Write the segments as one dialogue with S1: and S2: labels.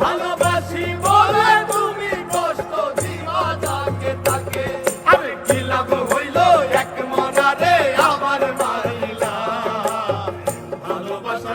S1: ভালোবাসি বলে তুমি কষ্ট দিবা তাকে তাকে। আরে কি লাভ হইল এক মনারে আমার মাইলা? ভালোবাসা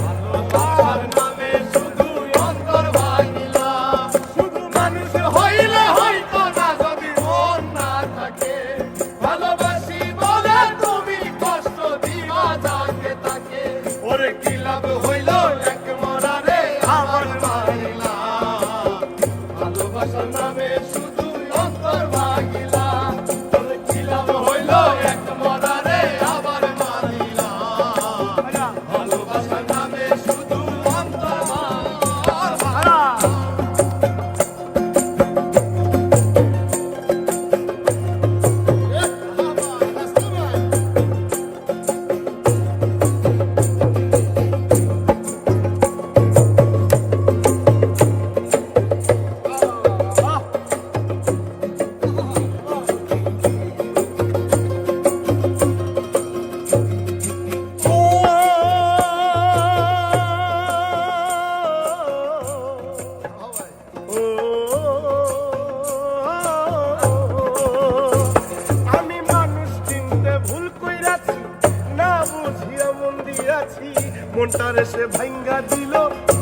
S1: মনটার সে ভাঙ্গা দিল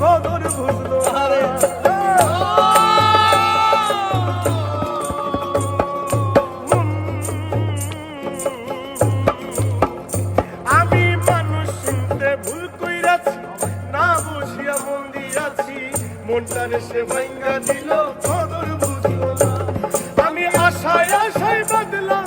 S1: কদর আরে। আমি মানুষ ভুল সে ভাঙ্গা দিল কদর বুঝলো আমি আশায় আশায়
S2: বাদলা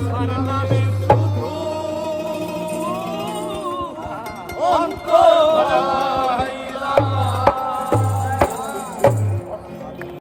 S2: Paraná,